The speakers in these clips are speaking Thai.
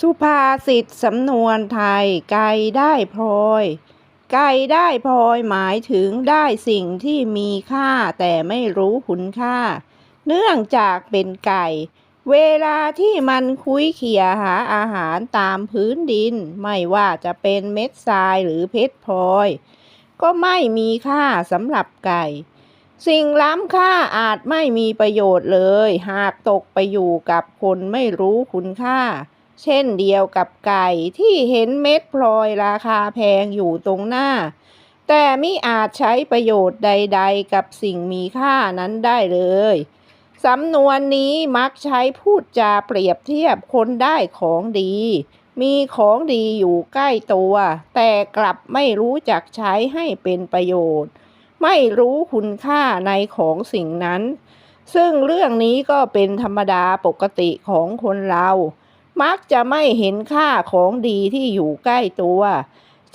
สุภาษิตสำนวนไทย ไก่ได้พลอย ไก่ได้พลอยหมายถึงได้สิ่งที่มีค่าแต่ไม่รู้คุณค่า เนื่องจากเป็นไก่ เวลาที่มันคุยเขี่ยหาอาหารตามพื้นดิน ไม่ว่าจะเป็นเม็ดทรายหรือเพชรพลอย ก็ไม่มีค่าสำหรับไก่ สิ่งล้ำค่าอาจไม่มีประโยชน์เลย หากตกไปอยู่กับคนไม่รู้คุณค่า เช่นเดียวกับไก่ที่เห็นเม็ดพลอยราคาแพงอยู่ตรงหน้า แต่มิอาจใช้ประโยชน์ใด ๆ กับสิ่งมีค่านั้นได้เลยสำนวนนี้มักใช้พูดจาเปรียบเทียบคนได้ของดี มีของดีอยู่ใกล้ตัว แต่กลับไม่รู้จักใช้ให้เป็นประโยชน์ ไม่รู้คุณค่าในของสิ่งนั้น ซึ่งเรื่องนี้ก็เป็นธรรมดาปกติของคนเรา มักจะไม่เห็นค่าของดีที่อยู่ใกล้ตัว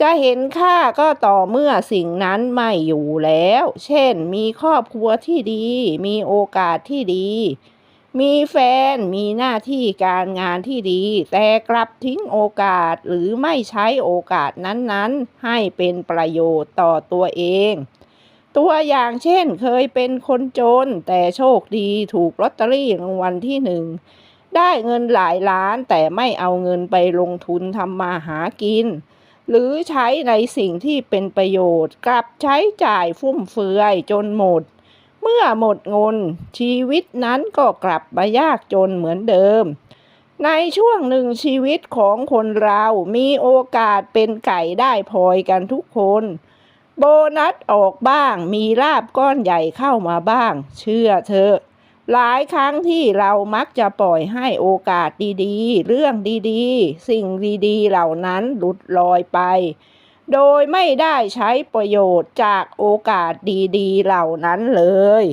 จะเห็นค่าก็ต่อเมื่อสิ่งนั้นไม่อยู่แล้ว เช่น มีครอบครัวที่ดี มีโอกาสที่ดี มีแฟน มีหน้าที่การงานที่ดี แต่กลับทิ้งโอกาสหรือไม่ใช้โอกาสนั้นๆ ให้เป็นประโยชน์ต่อตัวเองตัวอย่างเช่นเคยเป็นคนจนแต่โชคดีถูกลอตเตอรี่รางวัลที่หนึ่ง ได้เงินหลายล้านแต่ไม่เอาเงินไปลงทุนทำมาหากิน หรือใช้ในสิ่งที่เป็นประโยชน์ กลับใช้จ่ายฟุ่มเฟือยจนหมด เมื่อหมดเงินชีวิตนั้นก็กลับมายากจนเหมือนเดิม ในช่วงหนึ่งชีวิตของคนเรามีโอกาสเป็นไก่ได้พลอยกันทุกคน โบนัสออกบ้างมีลาบก้อนใหญ่เข้ามาบ้าง เชื่อเถอะ หลายครั้งที่เรามักจะปล่อยให้โอกาสดีๆ เรื่องดีๆ สิ่งดีๆ เหล่านั้นหลุดลอยไป โดยไม่ได้ใช้ประโยชน์จากโอกาสดีๆ เหล่านั้นเลย